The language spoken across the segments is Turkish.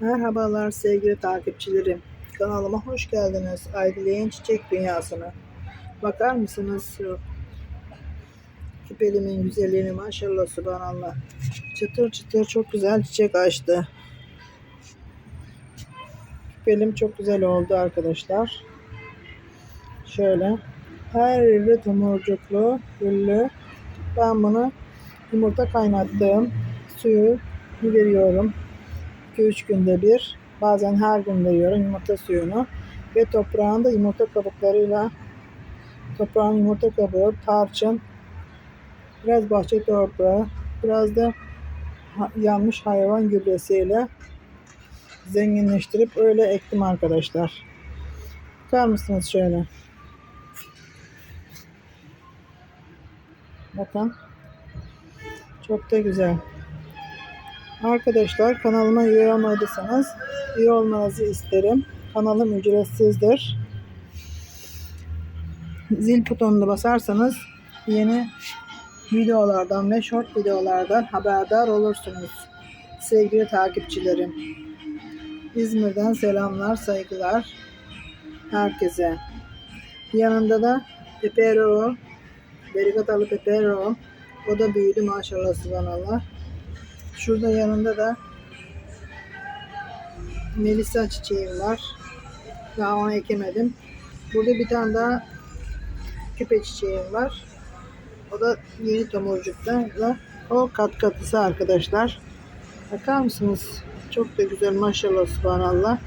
Merhabalar sevgili takipçilerim. Kanalıma hoş geldiniz. Aydileğin Çiçek Dünyası'na. Bakar mısınız şu küpelimin güzelliğine maşallah subhanallah. Çıtır çıtır çok güzel çiçek açtı. Küpelim çok güzel oldu arkadaşlar. Şöyle her yeri tomurcuklu, güllü. Ben bunu yumurta kaynattığım suyu veriyorum. 2-3 günde bir. Bazen her gün veriyorum yumurta suyunu. Ve toprağın da yumurta kabuklarıyla toprağın yumurta kabuğu, tarçın, biraz bahçe toprağı, biraz da yanmış hayvan gübresiyle zenginleştirip öyle ektim arkadaşlar. Bakar mısınız şöyle? Bakın. Çok da güzel. Arkadaşlar kanalıma üye olmadıysanız üye olmanızı isterim. Kanalım ücretsizdir. Zil butonuna basarsanız yeni videolardan ve short videolardan haberdar olursunuz. Sevgili takipçilerim. İzmir'den selamlar, saygılar herkese. Yanında da Pepero, Berigatalı Pepero. O da büyüdü maşallah subhanallah. Şurada yanında da Melisa çiçeğim var. Daha onu ekemedim. Burada bir tane daha küpe çiçeğim var. O da yeni tomurcukta. O kat katısı arkadaşlar. Bakar mısınız? Çok da güzel maşallah subhanallah.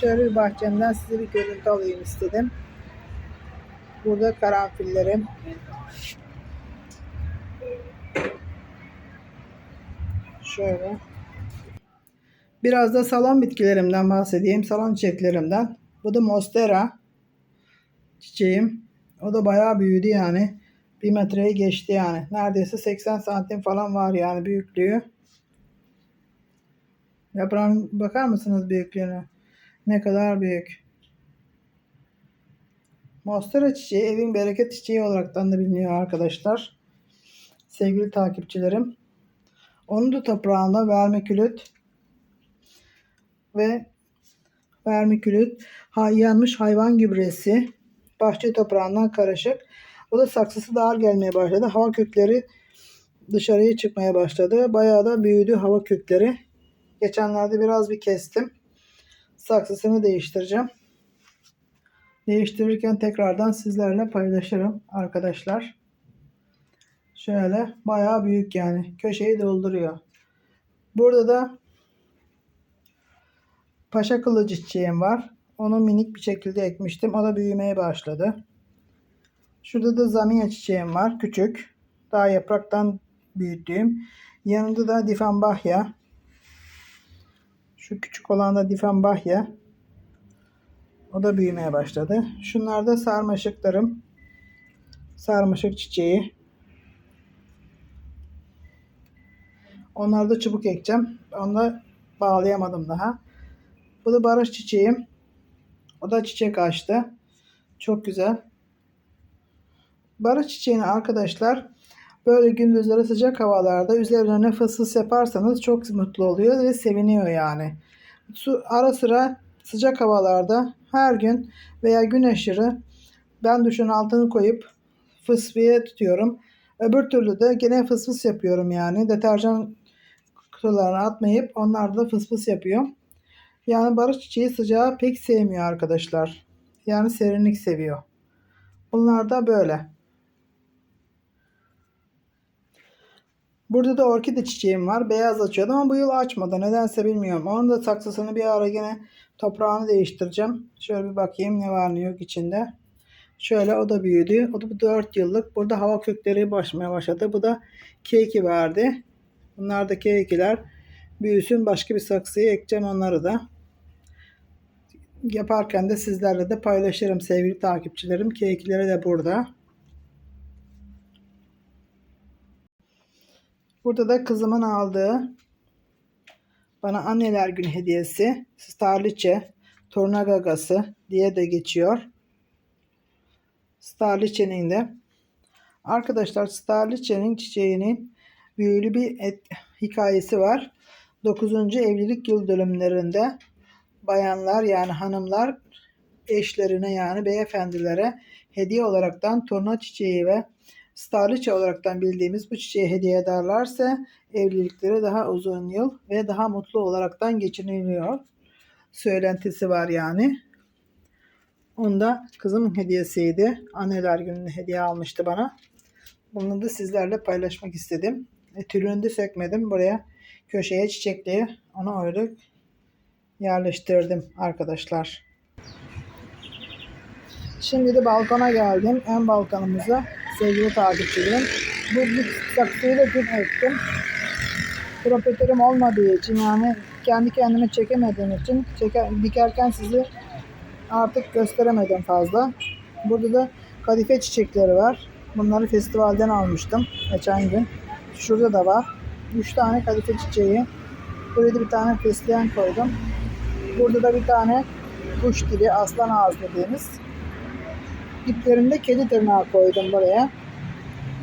Şöyle bir bahçemden size bir görüntü alayım istedim. Burada karanfillerim. Şöyle. Biraz da salon bitkilerimden bahsedeyim. Salon çiçeklerimden. Bu da Monstera çiçeğim. O da bayağı büyüdü yani. Bir metreyi geçti yani. Neredeyse 80 santim falan var yani büyüklüğü. Yaprağın bakar mısınız büyüklüğüne? Ne kadar büyük. Monstera çiçeği evin bereket çiçeği olaraktan da biliniyor arkadaşlar. Sevgili takipçilerim. Onun da toprağında vermikülit ve vermikülit yanmış hayvan gübresi bahçe toprağından karışık. O da saksısı dar gelmeye başladı. Hava kökleri dışarıya çıkmaya başladı. Bayağı da büyüdü hava kökleri. Geçenlerde biraz bir kestim. Saksısını değiştireceğim. Değiştirirken tekrardan sizlerle paylaşırım arkadaşlar. Şöyle bayağı büyük yani. Köşeyi dolduruyor. Burada da paşa kılıcı çiçeğim var. Onu minik bir şekilde ekmiştim. O da büyümeye başladı. Şurada da zamiye çiçeğim var. Küçük. Daha yapraktan büyüttüğüm. Yanında da difenbahya. Şu küçük olan da difenbahya. O da büyümeye başladı. Şunlar da sarmaşıklarım. Sarmaşık çiçeği. Onları da çubuk ekeceğim. Onu bağlayamadım daha. Bu da barış çiçeğim. O da çiçek açtı. Çok güzel. Barış çiçeğini arkadaşlar böyle gündüzleri sıcak havalarda üzerine fısfıs yaparsanız çok mutlu oluyor ve seviniyor yani. Ara sıra sıcak havalarda her gün veya gün aşırı ben duşun altını koyup fısfiye tutuyorum. Öbür türlü de gene fısfıs yapıyorum yani. Deterjan kutularına atmayıp onlar da fısfıs yapıyor. Yani barış çiçeği sıcağı pek sevmiyor arkadaşlar. Yani serinlik seviyor. Bunlar da böyle. Burada da orkide çiçeğim var. Beyaz açıyordu ama bu yıl açmadı. Nedense bilmiyorum. Onun da saksısını bir ara gene toprağını değiştireceğim. Şöyle bir bakayım ne var ne yok içinde. Şöyle o da büyüdü. O da bu 4 yıllık. Burada hava kökleri başlamaya başladı. Bu da keki verdi. Bunlar da kekiler. Büyüsün başka bir saksıya ekeceğim onları da. Yaparken de sizlerle de paylaşırım sevgili takipçilerim. Kekleri de burada. Burada da kızımın aldığı bana anneler günü hediyesi Starliçe Torna Gagası diye de geçiyor. Starliçe'nin de arkadaşlar Starliçe'nin çiçeğinin büyülü bir et, hikayesi var. 9. evlilik yıl dönümlerinde bayanlar yani hanımlar eşlerine yani beyefendilere hediye olaraktan turna çiçeği ve starliçe olaraktan bildiğimiz bu çiçeği hediye ederlerse evlilikleri daha uzun yıl ve daha mutlu olaraktan geçiniliyor. Söylentisi var yani. Onda kızımın hediyesiydi. Anneler gününe hediye almıştı bana. Bunu da sizlerle paylaşmak istedim. E, sökmedim. Buraya köşeye çiçekliği onu öyle yerleştirdim arkadaşlar. Şimdi de balkona geldim. En balkonumuza sevgili takipçilerim. Bu saksıyı da dün ektim. Profiterim olmadığı için yani kendi kendime çekemediğim için çeker, dikerken sizi artık gösteremedim fazla. Burada da kadife çiçekleri var. Bunları festivalden almıştım geçen gün. Şurada da var. 3 tane kadife çiçeği. Buraya da bir tane fesleğen koydum. Burada da bir tane kuş dili, aslan ağzı dediğimiz. İplerinde kedi tırnağı koydum buraya.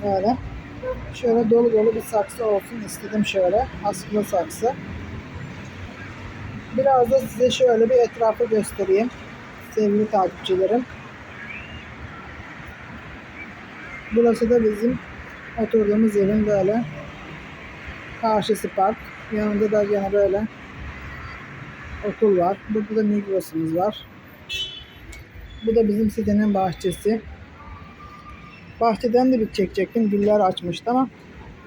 Böyle. Şöyle dolu dolu bir saksı olsun istedim şöyle. Askılı saksı. Biraz da size şöyle bir etrafı göstereyim. Sevgili takipçilerim. Burası da bizim oturduğumuz yerin böyle karşısı park. Yanında da yine böyle okul var. Burada da Migros'umuz var. Bu da bizim sitenin bahçesi. Bahçeden de bir çekecektim. Güller açmıştı ama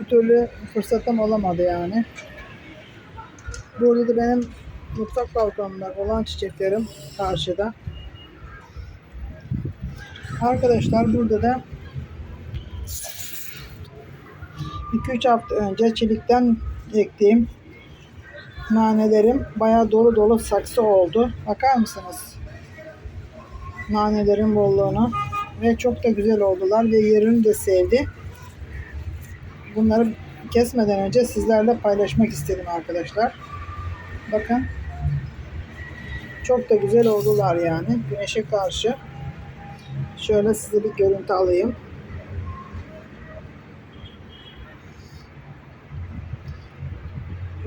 bir türlü fırsatım olamadı yani. Burada da benim mutfak balkonumda olan çiçeklerim karşıda. Arkadaşlar burada da 2-3 hafta önce çelikten ektiğim nanelerim bayağı dolu dolu saksı oldu. Bakar mısınız? Nanelerin bolluğuna. Ve çok da güzel oldular ve yerini de sevdi. Bunları kesmeden önce sizlerle paylaşmak istedim arkadaşlar. Bakın. Çok da güzel oldular yani. Güneşe karşı. Şöyle size bir görüntü alayım.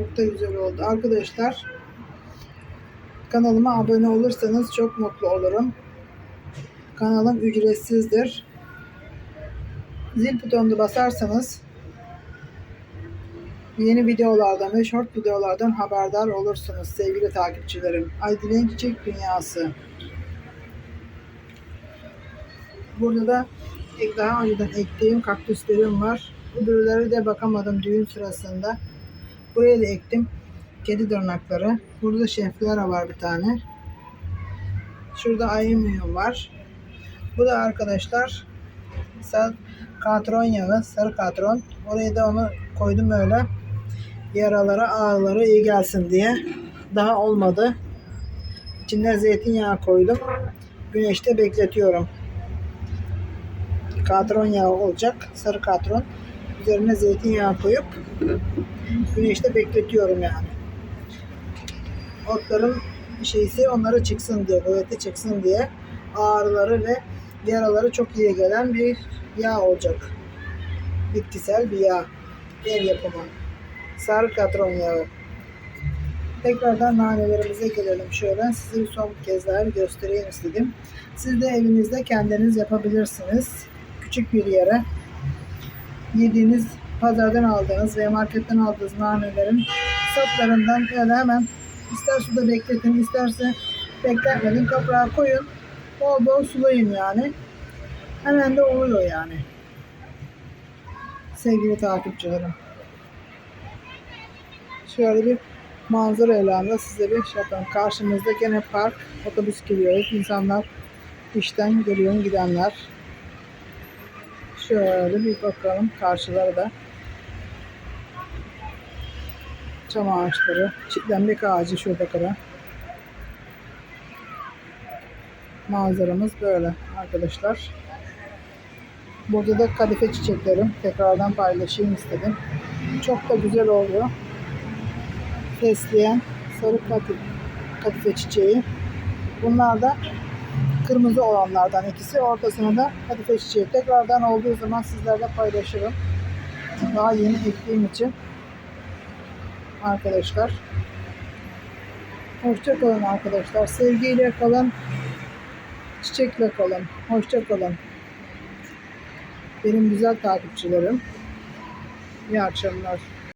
Çok da güzel oldu. Arkadaşlar kanalıma abone olursanız çok mutlu olurum. Kanalım ücretsizdir. Zil butonuna basarsanız yeni videolardan ve short videolardan haberdar olursunuz sevgili takipçilerim. Aydil'in Çiçek Dünyası. Burada da daha önceden ektiğim kaktüslerim var. Öbürleri de bakamadım düğün sırasında. Buraya da ektim. Kedi tırnakları. Burada şeflara var bir tane. Şurada ayımyum var. Bu da arkadaşlar katron yağı, sarı katron. Oraya da onu koydum öyle. Yaralara, ağrılara iyi gelsin diye. Daha olmadı. İçine zeytinyağı koydum. Güneşte bekletiyorum. Katron yağı olacak. Sarı katron. Üzerine zeytinyağı koyup güneşte bekletiyorum yani. Otların şeysi onlara çıksın diye, kuvveti çıksın diye ağrıları ve yaraları çok iyi gelen bir yağ olacak. Bitkisel bir yağ. El yapımı. Sarı katron yağı. Tekrardan nanelerimize gelelim şöyle. Size bir son kez daha göstereyim istedim. Siz de evinizde kendiniz yapabilirsiniz. Küçük bir yere yediğiniz pazardan aldığınız veya marketten aldığınız nanelerin saplarından böyle hemen ister suda bekletin isterse bekletmedin toprağa koyun. Bol bol sulayın yani. Hemen de oluyor yani. Sevgili takipçilerim. Şöyle bir manzara ilanında size bir şey karşımızda gene park otobüs geliyor. İnsanlar işten geliyor gidenler şöyle bir bakalım karşılara da çam ağaçları, çitlenmek ağacı şurada kadar. Manzaramız böyle arkadaşlar. Burada da kadife çiçeklerim. Tekrardan paylaşayım istedim. Çok da güzel oluyor. Fesleğen, sarı kadife çiçeği. Bunlar da kırmızı olanlardan ikisi. Ortasına da kadife çiçeği. Tekrardan olduğu zaman sizlerle paylaşırım. Daha yeni ektiğim için arkadaşlar. Hoşça kalın arkadaşlar. Sevgiyle kalın. Çiçekle kalın. Hoşça kalın. Benim güzel takipçilerim. İyi akşamlar.